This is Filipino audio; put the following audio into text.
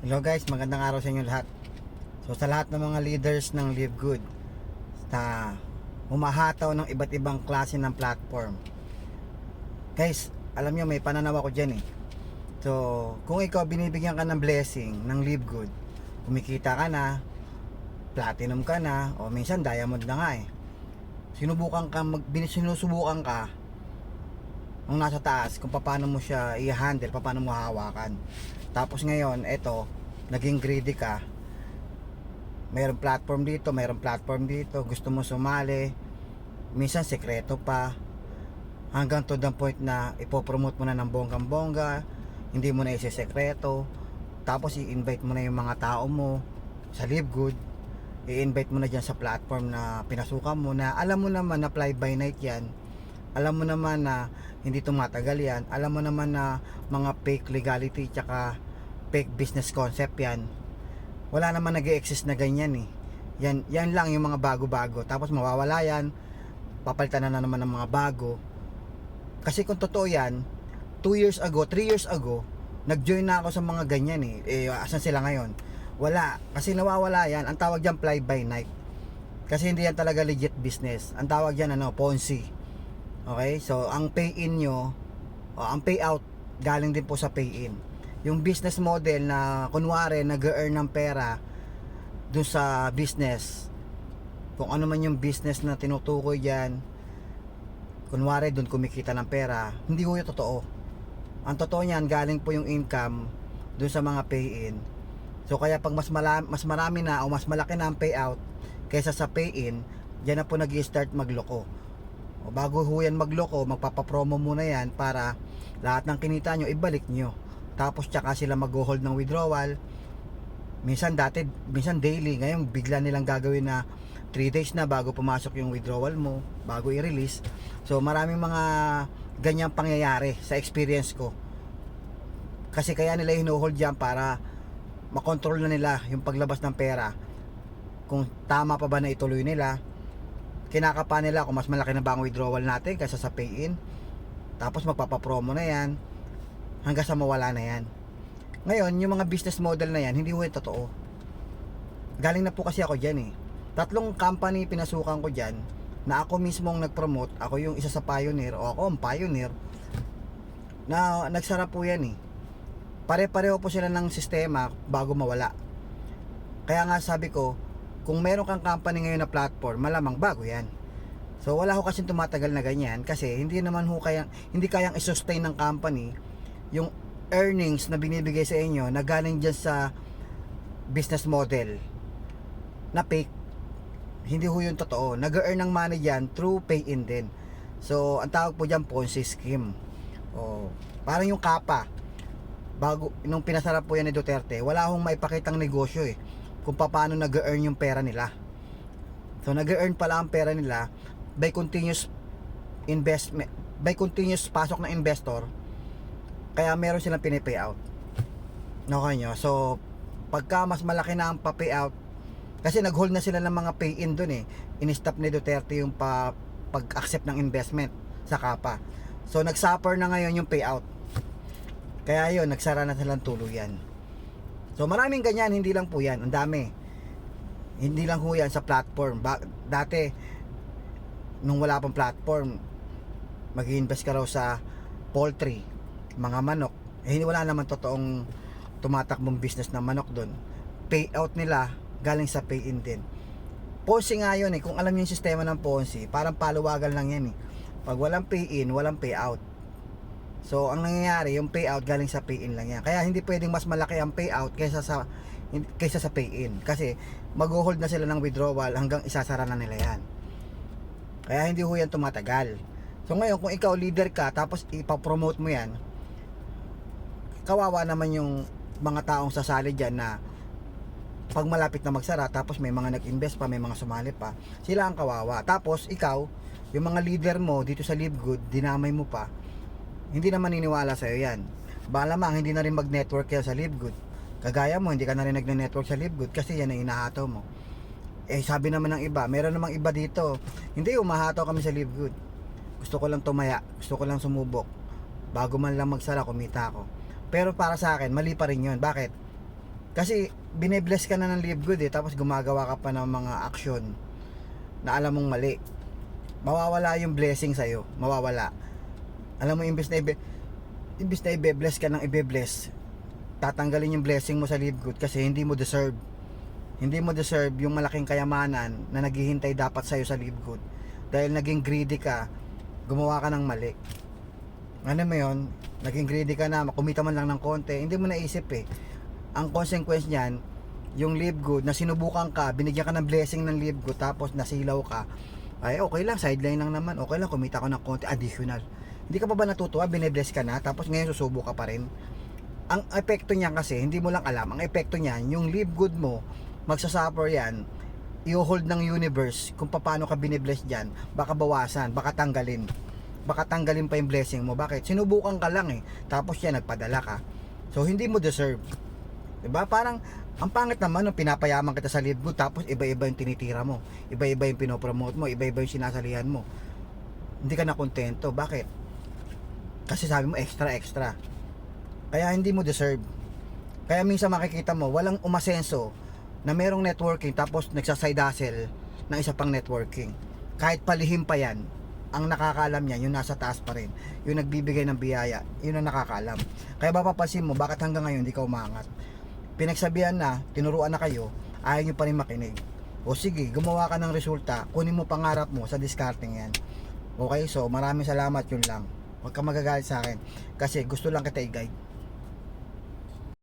Hello guys, magandang araw sa inyo lahat. So sa lahat ng mga leaders ng Live Good na humahataw ng iba't ibang klase ng platform. Guys, alam nyo may pananaw ako dyan eh. So kung ikaw binibigyan ka ng blessing ng Live Good, kumikita ka na, platinum ka na, o minsan diamond na nga eh. Sinubukan ka, mag, sinusubukan ka nung nasa taas kung paano mo siya i-handle, paano mo hawakan. Tapos ngayon, eto, naging greedy ka. Mayroong platform dito, mayroong platform dito, gusto mo sumali. Minsan sekreto pa. Hanggang to the point na ipopromote mo na ng bonggang-bongga, hindi mo na isisekreto. Tapos i-invite mo na yung mga tao mo sa Live Good. I-invite mo na dyan sa platform na pinasukan mo na alam mo naman na fly by night yan. Alam mo naman na hindi tumatagal yan. Alam mo naman na mga fake legality tsaka fake business concept yan. Wala naman nag exist na ganyan eh. Yan, yan lang yung mga bago-bago. Tapos mawawala yan. Papalitan na, na naman ng mga bago. Kasi kung totoo yan, 2 years ago, 3 years ago, nag-join na ako sa mga ganyan eh. Eh, asan sila ngayon? Wala. Kasi nawawala yan. Ang tawag dyan fly by night. Kasi hindi yan talaga legit business. Ang tawag dyan ano, Ponzi. Okay? So, ang pay-in nyo, o ang payout, galing din po sa pay-in. Yung business model na, kunwari, nag-earn ng pera dun sa business, kung ano man yung business na tinutukoy dyan, kunwari dun kumikita ng pera, hindi ko yung totoo. Ang totoo niyan, galing po yung income dun sa mga pay-in. So, kaya pag mas, mala- mas marami na o mas malaki na ang payout kaysa sa pay-in, dyan na po nag start magloko. O bago ho yan magloko, magpapapromo muna yan para lahat ng kinita nyo, ibalik nyo. Tapos tsaka sila mag-hold ng withdrawal. Minsan dati, minsan daily, ngayon bigla nilang gagawin na 3 days na bago pumasok yung withdrawal mo, bago i-release. So maraming mga ganyang pangyayari sa experience ko. Kasi kaya nila hinuhold yan para makontrol na nila yung paglabas ng pera. Kung tama pa ba na ituloy nila, kinakapa nila kung mas malaki na ba ang withdrawal natin kaysa sa pay-in. Tapos magpapapromo na yan hanggang sa mawala na yan. Ngayon, yung mga business model na yan, hindi yung totoo. Galing na po kasi ako dyan eh. Tatlong company pinasukan ko dyan na ako mismo ang nag-promote, ako yung isa sa pioneer o ako ang pioneer na nagsara po yan eh. Pare-pareho po sila ng sistema bago mawala. Kaya nga sabi ko, kung meron kang company ngayon na platform, malamang bago yan. So wala ho kasi tumatagal na ganyan kasi hindi naman ho kayang hindi kayang i-sustain ng company yung earnings na binibigay sa inyo na galing dyan sa business model na fake. Hindi ho yung totoo. Nag-earn ng money dyan through pay-in din. So, ang tawag po dyan Ponzi scheme. O, parang yung kapa. Bago, nung pinasarap po yan ni Duterte, wala akong maipakitang negosyo eh. Kung paano nag-earn yung pera nila. So, nag-earn pala ang pera nila by continuous investment, by continuous pasok ng investor, kaya meron silang pinipay out. Okay nyo? So, pagka mas malaki na ang pa-payout, kasi nag-hold na sila ng mga pay-in dun eh. In-stop ni Duterte yung pa, pag-accept ng investment sa kapa. So, nag-suffer na ngayon yung payout. Kaya yun, nagsara na silang tuluyan. So, maraming ganyan, hindi lang po yan. Ang dami. Hindi lang ho yan sa platform. Ba- dati, nung wala pang platform, mag invest ka raw sa poultry, mga manok. Eh, wala naman totoong tumatakbong business ng manok doon. Payout nila galing sa pay-in din. Ponzi nga yun eh. Kung alam niyo yung sistema ng Ponzi, parang paluwagan lang yan eh. Pag walang pay-in, walang payout. So, ang nangyayari, yung payout galing sa pay-in lang yan. Kaya hindi pwedeng mas malaki ang payout kaysa sa kaysa sa pay-in. Kasi mag-hold na sila ng withdrawal hanggang isasara na nila yan. Kaya hindi ho yan tumatagal. So ngayon, kung ikaw leader ka, tapos ipapromote mo yan, kawawa naman yung mga taong sasali dyan na pag malapit na magsara, tapos may mga nag-invest pa, may mga sumali pa, sila ang kawawa. Tapos ikaw, yung mga leader mo dito sa Live Good, dinamay mo pa, hindi naman niniwala sa'yo yan. Balamang, hindi na rin mag-network yan sa Live Good. Kagaya mo, hindi ka na rin nag-network sa Live Good kasi yan ang inahataw mo. Eh, sabi naman ng iba, meron namang iba dito, hindi, umahataw kami sa Live Good. Gusto ko lang tumaya, gusto ko lang sumubok. Bago man lang magsara, kumita ako. Pero para sa akin, mali pa rin yun. Bakit? Kasi binebless ka na ng live good eh, tapos gumagawa ka pa ng mga action na alam mong mali. Mawawala yung blessing sa'yo. Mawawala. Alam mo, imbes na ibe, imbes na ibe-bless ka ng ibe-bless, tatanggalin yung blessing mo sa live good kasi hindi mo deserve. Hindi mo deserve yung malaking kayamanan na naghihintay dapat sa'yo sa live good. Dahil naging greedy ka, gumawa ka ng mali. Ano mo yun? Naging greedy ka na, kumita man lang ng konti, hindi mo naisip eh. Ang consequence niyan, yung live good na sinubukan ka, binigyan ka ng blessing ng live good, tapos nasilaw ka, ay okay lang, sideline lang naman, okay lang, kumita ko ng konti, additional. Hindi ka pa ba natutuwa, binebless ka na, tapos ngayon susubo ka pa rin. Ang epekto niyan kasi, hindi mo lang alam, ang epekto niyan, yung live good mo, magsasuffer yan, i-hold ng universe kung paano ka binibless dyan, baka bawasan, baka tanggalin. Baka tanggalin pa yung blessing mo. Bakit? Sinubukan ka lang eh. Tapos yan, nagpadala ka. So, hindi mo deserve. ba Parang, ang pangit naman nung pinapayaman kita sa lead mo, tapos iba-iba yung tinitira mo. Iba-iba yung pinopromote mo. Iba-iba yung sinasalihan mo. Hindi ka na kontento. Bakit? Kasi sabi mo, extra, extra. Kaya hindi mo deserve. Kaya minsan makikita mo, walang umasenso na merong networking tapos nagsaside hustle ng isa pang networking. Kahit palihim pa yan, ang nakakaalam niya, yung nasa taas pa rin. Yung nagbibigay ng biyaya, yun ang nakakaalam. Kaya mapapansin mo, bakit hanggang ngayon hindi ka umangat? Pinagsabihan na, tinuruan na kayo, ayaw nyo pa rin makinig. O sige, gumawa ka ng resulta, kunin mo pangarap mo sa discarding yan. Okay, so maraming salamat yun lang. Huwag ka magagalit sa akin. Kasi gusto lang kita i-guide.